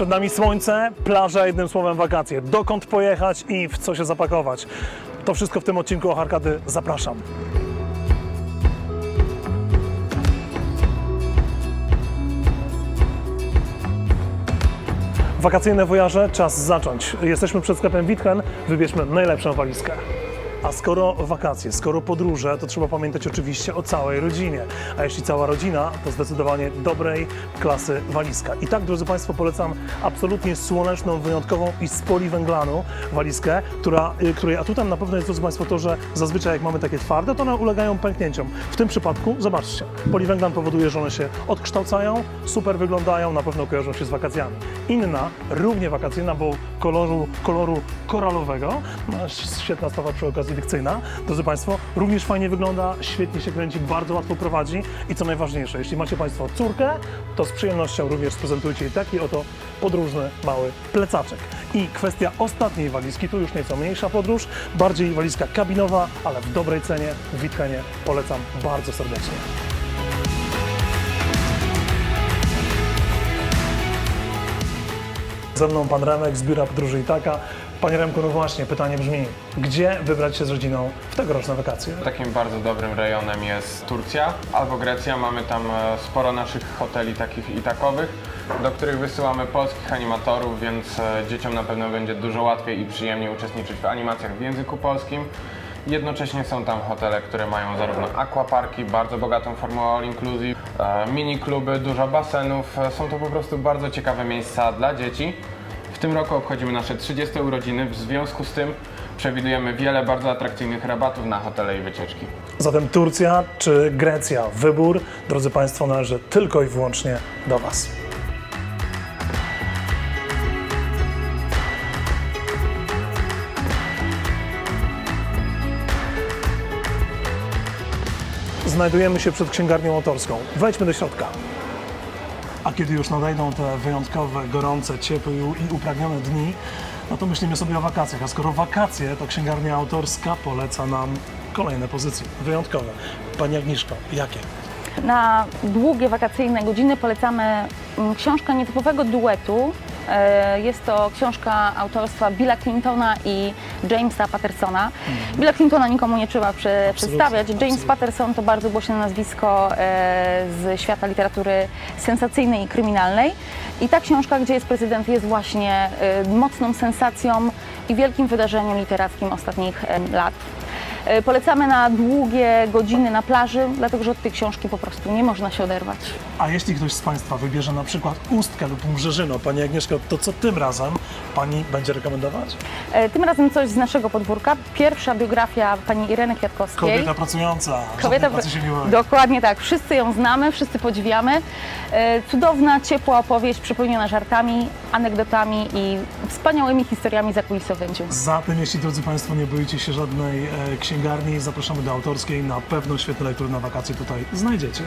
Przed nami słońce, plaża, jednym słowem wakacje. Dokąd pojechać i w co się zapakować? To wszystko w tym odcinku o Harkady. Zapraszam. Wakacyjne wojaże, czas zacząć. Jesteśmy przed sklepem Witchen, wybierzmy najlepszą walizkę. A skoro wakacje, skoro podróże, to trzeba pamiętać oczywiście o całej rodzinie. A jeśli cała rodzina, to zdecydowanie dobrej klasy walizka. I tak, drodzy Państwo, polecam absolutnie słoneczną, wyjątkową i z poliwęglanu walizkę, która, y, której atutem na pewno jest, drodzy Państwo, to, że zazwyczaj jak mamy takie twarde, to one ulegają pęknięciom. W tym przypadku, zobaczcie, poliwęglan powoduje, że one się odkształcają, super wyglądają, na pewno kojarzą się z wakacjami. Inna, równie wakacyjna, bo koloru, koloru koralowego, no, świetna sprawa przy okazji dykcyjna, drodzy Państwo, również fajnie wygląda, świetnie się kręci, bardzo łatwo prowadzi i co najważniejsze, jeśli macie Państwo córkę, to z przyjemnością również sprezentujcie jej taki oto podróżny mały plecaczek. I kwestia ostatniej walizki, tu już nieco mniejsza podróż, bardziej walizka kabinowa, ale w dobrej cenie, w Witkenie polecam bardzo serdecznie. Ze mną pan Remek z biura podróży Itaka. Panie Remku, no właśnie, pytanie brzmi, gdzie wybrać się z rodziną w tegoroczne wakacje? Takim bardzo dobrym rejonem jest Turcja albo Grecja. Mamy tam e, sporo naszych hoteli takich i takowych, do których wysyłamy polskich animatorów, więc e, dzieciom na pewno będzie dużo łatwiej i przyjemniej uczestniczyć w animacjach w języku polskim. Jednocześnie są tam hotele, które mają zarówno aquaparki, bardzo bogatą formułę all inclusive, e, mini kluby, dużo basenów. Są to po prostu bardzo ciekawe miejsca dla dzieci. Tym roku obchodzimy nasze 30 urodziny, w związku z tym przewidujemy wiele bardzo atrakcyjnych rabatów na hotele i wycieczki. Zatem Turcja czy Grecja? Wybór, drodzy Państwo, należy tylko i wyłącznie do Was. Znajdujemy się przed księgarnią autorską. Wejdźmy do środka. A kiedy już nadejdą te wyjątkowe, gorące, ciepłe i upragnione dni, no to myślimy sobie o wakacjach. A skoro wakacje, to księgarnia autorska poleca nam kolejne pozycje wyjątkowe. Pani Agnieszko, jakie? Na długie wakacyjne godziny polecamy mm, książkę nietypowego duetu. E, Jest to książka autorstwa Billa Clintona i Jamesa Pattersona. Billa Clintona nikomu nie trzeba prze- przedstawiać. James absolutnie. Patterson to bardzo głośne nazwisko e, z świata literatury sensacyjnej i kryminalnej. I ta książka, gdzie jest prezydent, jest właśnie e, mocną sensacją i wielkim wydarzeniem literackim ostatnich lat. E, Polecamy na długie godziny na plaży, dlatego że od tej książki po prostu nie można się oderwać. A jeśli ktoś z Państwa wybierze na przykład Ustkę lub Mrzeżyno, Pani Agnieszko, to co tym razem Pani będzie rekomendować? E, Tym razem coś z naszego podwórka. Pierwsza biografia pani Ireny Kwiatkowskiej. Kobieta pracująca, Kobieta pracy się. Dokładnie tak. Wszyscy ją znamy, wszyscy podziwiamy. E, Cudowna, ciepła opowieść przepełniona żartami, anegdotami i wspaniałymi historiami zakulisowymi. Zatem, jeśli drodzy Państwo nie boicie się żadnej e, księgarni, zapraszamy do autorskiej. Na pewno świetne lektury na wakacje tutaj znajdziecie.